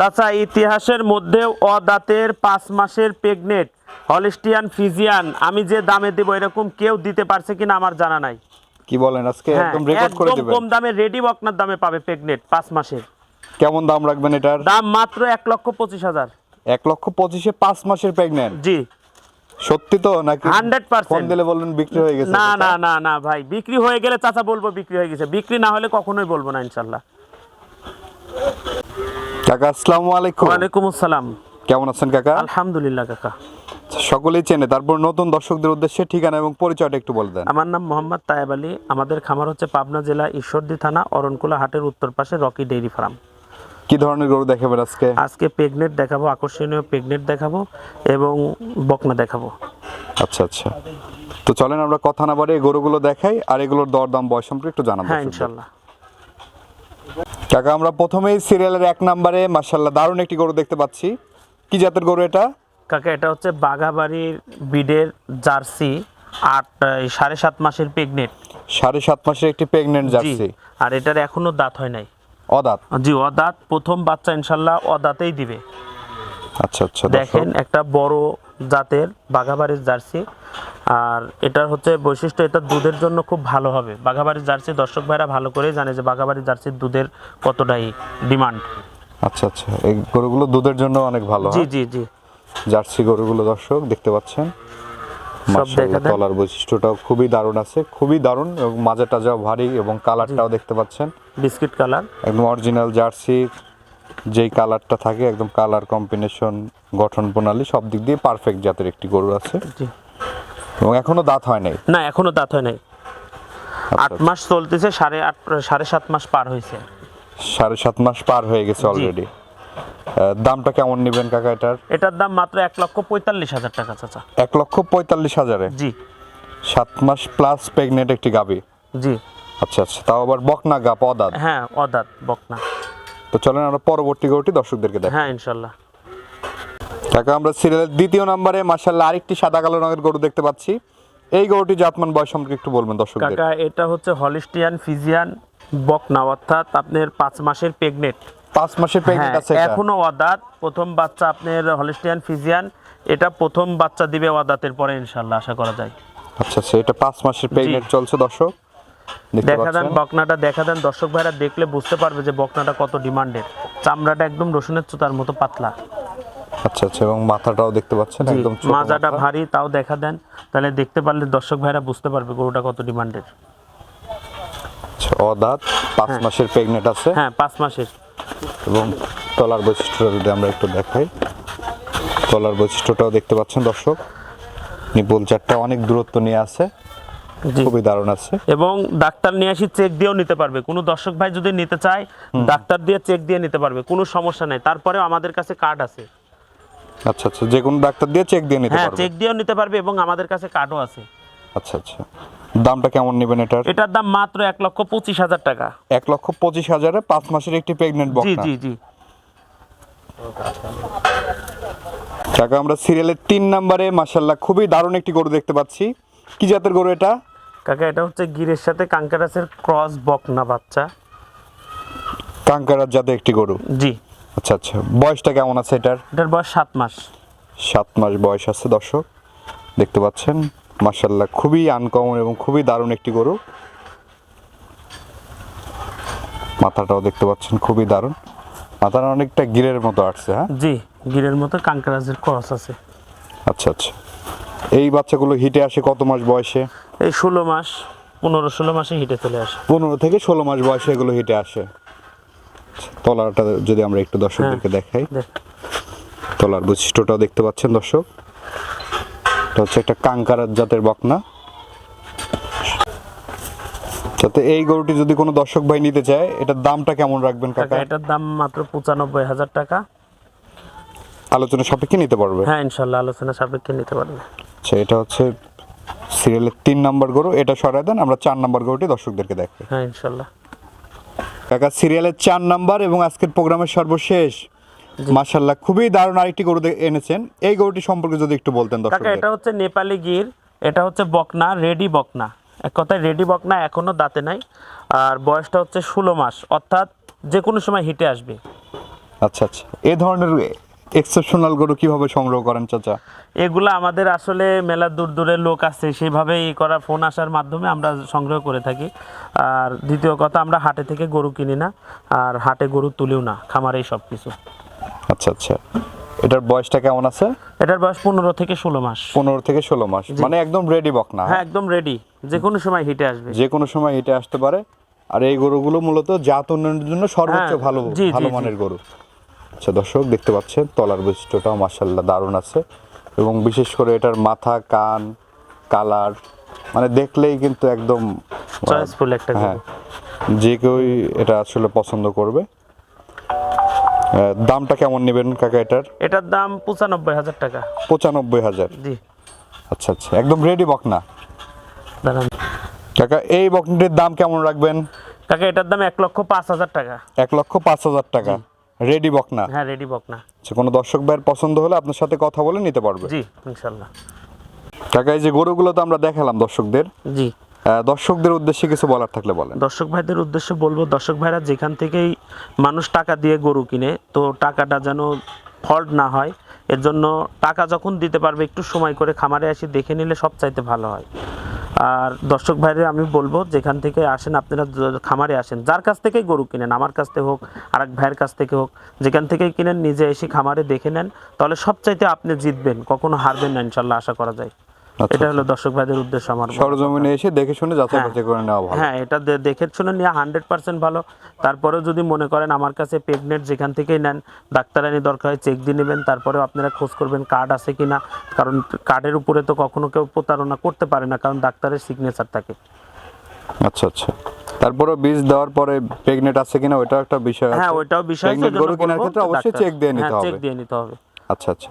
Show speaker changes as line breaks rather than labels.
তাছাড়া ইতিহাসের মধ্যে অদাতের পাঁচ মাসের প্রেগনেট হলিস্টিয়ান ফিজিয়ান আমি যে দামে দেবো এরকম কেউ দিতে পারছে কিনা আমার জানা নাই।
কি বলেন আজকে
হ্যাঁ,
একদম রেকর্ড করে দিবেন।
কম দামে রেডি বকনার দামে পাবে প্রেগনেট পাঁচ মাসের
কেমন দাম রাখবেন এটার?
দাম মাত্র এক লক্ষ পঁচিশ হাজার।
এক লক্ষ পঁচিশে পাঁচ মাসের প্রেগনেন্ট?
জি।
সত্যি তো নাকি?
100%
ফোন দিলে বললেন বিক্রি হয়ে গেছে
না না না না ভাই বিক্রি হয়ে গেলে চাচা বলব বিক্রি হয়ে গেছে। বিক্রি না হলে কখনোই বলব না ইনশাল্লাহ।
কাকা আসসালামু আলাইকুম।
ওয়ালাইকুম আসসালাম।
কেমন আছেন কাকা?
আলহামদুলিল্লাহ কাকা।
সকলেই চেনে তারপর নতুন দর্শকদের উদ্দেশ্যে ঠিকানা এবং পরিচয়টা একটু বলে দেন।
আমার নাম মোহাম্মদ তায়েব আলী। আমাদের খামার হচ্ছে পাবনা জেলা ঈশ্বরদী থানা অরণকুলা হাটের উত্তর পাশে রকি ডেইরি ফার্ম।
কি ধরনের গরু দেখাবেন আজকে?
আজকে প্রেগনেট দেখাবো আকর্ষণীয় প্রেগনেট দেখাবো এবং বকনা দেখাবো।
আচ্ছা আচ্ছা। তো চলেন আমরা কথা না বাড়ি গরুগুলো দেখাই আর এগুলোর দরদাম বয়স সম্পর্কে একটু জানাব
হ্যাঁ ইনশাল্লাহ।
কাকা আমরা প্রথমেই সিরিয়ালের এক নম্বরে মার্শাল্লাহ দারুণ একটি গরু দেখতে পাচ্ছি। কি জাতের গরু এটা?
কাকা এটা হচ্ছে বাঘাবাড়ির বিডের জার্সি আট সাড়ে সাত মাসের প্রেগনেন্ট।
সাড়ে সাত মাসের একটি প্রেগনেন্ট জার্সি।
আর এটার এখনও দাঁত হয় নাই।
অদাত?
জি অদাঁত প্রথম বাচ্চা ইনশাল্লাহ অদাঁতেই দিবে।
আচ্ছা আচ্ছা
দেখেন একটা বড় জাতের বাঘাবাড়ির জার্সি। আর এটার হচ্ছে বৈশিষ্ট্য এটা দুধের জন্য খুব ভালো হবে। বাঘাবাড়ির জার্সি দর্শক ভাইরা ভালো করেই জানে যে বাঘাবাড়ির জার্সির দুধের কতটাই ডিমান্ড।
আচ্ছা আচ্ছা এই গরুগুলো দুধের জন্য অনেক ভালো
জি
হ্যাঁ?
জি জি
জার্সি গরুগুলো দর্শক দেখতে পাচ্ছেন? তলার বৈশিষ্ট্যটাও খুবই দারুণ আছে খুবই দারুণ এবং মাজা টাজাও ভারী এবং কালারটাও দেখতে পাচ্ছেন।
Biscuit colour.
একদম অরিজিনাল জার্সির যেই কালারটা থাকে একদম কালার কম্বিনেশন গঠন প্রণালী সব দিক দিয়ে পারফেক্ট জাতের একটি গরু আছে।
জি।
এবং এখনও দাঁত হয় নাই?
না এখনও দাঁত হয় নাই।
আচ্ছা,
আট মাস চলতেছে সাড়ে আট সাড়ে সাত মাস পার হয়েছে।
সাড়ে সাত মাস পার হয়ে গেছে অলরেডি দামটা কেমন নেবেন কাকা এটার?
এটার দাম মাত্র এক লক্ষ পঁয়তাল্লিশ হাজার টাকা চাচা।
এক লক্ষ পঁয়তাল্লিশ হাজারে?
জি।
সাত মাস প্লাস প্রেগনেন্ট একটি গাবি?
জি।
আচ্ছা আচ্ছা। তাও আবার বকনা গা পদাত?
হ্যাঁ অদাঁত বকনা।
তো চলেন আমরা পরবর্তী গরুটি দর্শকদেরকে দেখ
হ্যাঁ ইনশাল্লাহ
কাকা আমরা সিরিয়ালের দ্বিতীয় নম্বরে মার্শাল্লাহ আরেকটি সাদা কালো রঙের গরু দেখতে পাচ্ছি। এই গরুটি জাতমান বয়স সম্পর্কে একটু বলবেন দর্শকদের।
কাকা এটা হচ্ছে হলিস্টিয়ান ফিজিয়ান বকনা অর্থাৎ আপনার পাঁচ মাসের প্রেগনেট
পাঁচ মাসের প্রেগনেন্ট আছে এটা?
এখনও অদাঁত প্রথম বাচ্চা আপনার হলিস্টিয়ান ফিজিয়ান এটা প্রথম বাচ্চা দিবে অদাঁতের পরে ইনশাল্লাহ আশা করা যায়।
আচ্ছা আচ্ছা এটা পাঁচ মাসের প্রেগনেন্ট চলছে দর্শক।
দেখা দেন বকনাটা দেখা দেন। দর্শক ভাইরা দেখলে বুঝতে পারবে যে বকনাটা কত ডিমান্ডের। চামড়াটা একদম রসুনের চোতার মতো পাতলা।
আচ্ছা আচ্ছা এবং মাথাটাও দেখতে পাচ্ছেন একদম ছোট
মাজাটা ভারী তাও দেখা দেন। তাহলে দেখতে পারলে দর্শক ভাইরা বুঝতে পারবে গরুটা কত ডিমান্ডের।
আচ্ছা, অদাঁত পাঁচ মাসের প্রেগনেন্ট আছে।
হ্যাঁ পাঁচ মাসের।
এবং তলার বৈশিষ্ট্যটা যদি আমরা একটু দেখাই তলার বৈশিষ্ট্যটাও দেখতে পাচ্ছেন দর্শক। নিপুল চারটা অনেক দূরত্ব নিয়ে আছে। খুবই দারুণ আছে।
এবং ডাক্তার নিয়ে আসি চেক দিয়েও নিতে পারবে। কোনো দর্শক ভাই যদি নিতে চায় ডাক্তার দিয়ে চেক দিয়ে নিতে পারবে। কোনো সমস্যা নেই। তারপরেও আমাদের কাছে কার্ড আছে।
আচ্ছা আচ্ছা। যে কোনো ডাক্তার দিয়ে চেক দিয়ে নিতে পারবে।
হ্যাঁ চেক দিয়েও নিতে পারবে এবং আমাদের কাছে কার্ডও আছে।
আচ্ছা আচ্ছা। দামটা কেমন নেবেন এটার?
এটার দাম মাত্র এক লক্ষ পঁচিশ হাজার টাকা।
এক লক্ষ পঁচিশ হাজারে পাঁচ মাসের একটি প্রেগনেন্ট
জি জি জি।
টাকা আমরা সিরিয়ালের তিন নম্বরে মাসাল্লাহ খুবই দারুণ একটি গরু দেখতে পাচ্ছি। কি জাতের গরু এটা?
কাকা এটা হচ্ছে গিরের সাথে কাঙ্কারাসের ক্রস বকনা বাচ্চা।
কাঙ্কারার জাতের একটি গরু?
জি।
আচ্ছা আচ্ছা। বয়সটা কেমন আছে এটার?
এটার বয়স সাত মাস।
সাত মাস বয়স আছে দর্শক। দেখতে পাচ্ছেন মাসাল্লাহ খুবই আনকমন এবং খুবই দারুণ একটি গরু। মাথাটাও দেখতে পাচ্ছেন খুবই দারুণ। মাথাটা অনেকটা গিরের মতো আসছে হ্যাঁ?
জি গিরের মতো কাঙ্কারাজের ক্রস আছে।
আচ্ছা আচ্ছা। এই বাচ্চাগুলো হিটে আসে কত মাস বয়সে?
এই ষোলো মাস পনেরো ষোলো মাসে হিটে চলে আসে।
পনেরো থেকে ষোলো মাস বয়সে এগুলো হিটে আসে। তলাটা যদি আমরা একটু দর্শকদেরকে দেখাই। তলার বৈশিষ্ট্যটাও দেখতে পাচ্ছেন দর্শক। এটা হচ্ছে একটা কাঙ্কারার জাতের বকনা। যাতে এই গরুটি যদি কোনো দর্শক ভাই নিতে চায় এটার দামটা কেমন রাখবেন
কাকা
কাকা?
এটার দাম মাত্র পঁচানব্বই হাজার টাকা।
আলোচনা সাপেক্ষে নিতে পারবে?
হ্যাঁ ইনশাল্লাহ আলোচনা সাপেক্ষে নিতে পারবে।
আচ্ছা এটা হচ্ছে সিরিয়ালের তিন নাম্বার গরু এটা সরাই দেন আমরা চার নাম্বার গরুটি দর্শকদেরকে দেখাই।
হ্যাঁ ইনশাল্লাহ।
কাকা সিরিয়ালের চার নাম্বার এবং আজকের প্রোগ্রামের সর্বশেষ। মাশাল্লাহ খুবই দারুণ আরেকটি গরু এনেছেন। এই গরুটি সম্পর্কে যদি একটু বলতেন
কাকা এটা হচ্ছে নেপালি গির এটা হচ্ছে বকনা রেডি বকনা। এক কথায় রেডি বকনা এখনও দাঁতে নাই আর বয়সটা হচ্ছে ষোলো মাস অর্থাৎ যে কোনো সময় হিটে আসবে।
আচ্ছা আচ্ছা। এই ধরনের এক্সেপশনাল গরু কীভাবে সংগ্রহ করেন চাচা?
এগুলো আমাদের আসলে মেলা দূর দূরের লোক আছে সেভাবে ই করা ফোন আসার মাধ্যমে আমরা সংগ্রহ করে থাকি। আর দ্বিতীয় কথা আমরা হাটে থেকে গরু কিনি না আর হাটে গরু তুলিও না খামারেই সব কিছু
আচ্ছা আচ্ছা। এটার বয়সটা কেমন আছে?
এটার বয়স পনেরো থেকে ষোলো মাস।
পনেরো থেকে ষোলো মাস মানে একদম রেডি বক না
হ্যাঁ? একদম রেডি যে কোনো সময় হিটে আসবে।
যে কোনো সময় হেঁটে আসতে পারে। আর এই গরুগুলো মূলত জাত উন্নয়নের জন্য সর্বোচ্চ
হ্যাঁ,
ভালো ভালো মানের গরু। আচ্ছা দর্শক দেখতে পাচ্ছেন তলার বৈশিষ্ট্যটাও মাসাল্লাহ দারুণ আছে। এবং বিশেষ করে এটার মাথা কান কালার মানে দেখলেই কিন্তু একদম
চয়েসফুল একটা
হ্যাঁ যে কেউই এটা আসলে পছন্দ করবে। দামটা কেমন নেবেন কাকা এটার?
এটার দাম পঁচানব্বই হাজার টাকা।
পঁচানব্বই হাজার?
জি।
আচ্ছা আচ্ছা একদম রেডি বকনা
দাঁড়ান।
কাকা এই বকনাটির দাম কেমন রাখবেন?
কাকা এটার দাম এক লক্ষ পাঁচ হাজার টাকা।
এক লক্ষ পাঁচ হাজার টাকা। রেডি বকনা?
হ্যাঁ রেডি বক না
আচ্ছা কোনো দর্শক ভাইয়ের পছন্দ হলে আপনার সাথে কথা বলে নিতে পারবে।
জি ইনশাল্লাহ।
কাকা এই যে গরুগুলো তো আমরা দেখালাম দর্শকদের।
জি।
দর্শকদের উদ্দেশ্যে কিছু বলার থাকলে বলেন।
দর্শক ভাইদের উদ্দেশ্যে বলব দর্শক ভাইরা যেখান থেকেই মানুষ টাকা দিয়ে গরু কিনে তো টাকাটা যেন ফল্ট না হয়। এর জন্য টাকা যখন দিতে পারবে একটু সময় করে খামারে এসে দেখে নিলে সব চাইতে ভালো হয়। আর দর্শক ভাইরে আমি বলব, যেখান থেকে আসেন আপনারা খামারে আসেন। যার কাছ থেকেই গরু কিনেন, আমার কাছ থেকে হোক আর এক ভাইয়ের কাছ থেকে হোক, যেখান থেকেই কিনেন, নিজে এসে খামারে দেখে নেন, তাহলে সবচাইতে আপনি জিতবেন, কখনো হারবেন না ইনশাল্লাহ, আশা করা যায়। এটা হলো দর্শক ভাইদের উদ্দেশ্য আমার
সরজমিনে এসে দেখে শুনে যাচাই
হ্যাঁ।
বাছাই করে নেওয়া ভালো।
হ্যাঁ এটা দেখে শুনে নিয়ে হান্ড্রেড পার্সেন্ট ভালো। তারপরেও যদি মনে করেন আমার কাছে প্রেগনেন্ট যেখান থেকেই নেন ডাক্তারানি দরকার হয় চেক দিয়ে নেবেন তারপরেও আপনারা খোঁজ করবেন কার্ড আছে কিনা। কারণ কার্ডের উপরে তো কখনো কেউ প্রতারণা করতে পারে না কারণ ডাক্তারের সিগনেচার থাকে।
আচ্ছা আচ্ছা। তারপরে বীজ দেওয়ার পরে প্রেগনেন্ট আছে কিনা ওইটাও একটা বিষয়
হ্যাঁ
আছে।
ওইটাও বিষয়
গরু কেনার ক্ষেত্রে অবশ্যই চেক দিয়ে নিতে
হ্যাঁ, চেক দিয়ে নিতে হবে।
আচ্ছা আচ্ছা।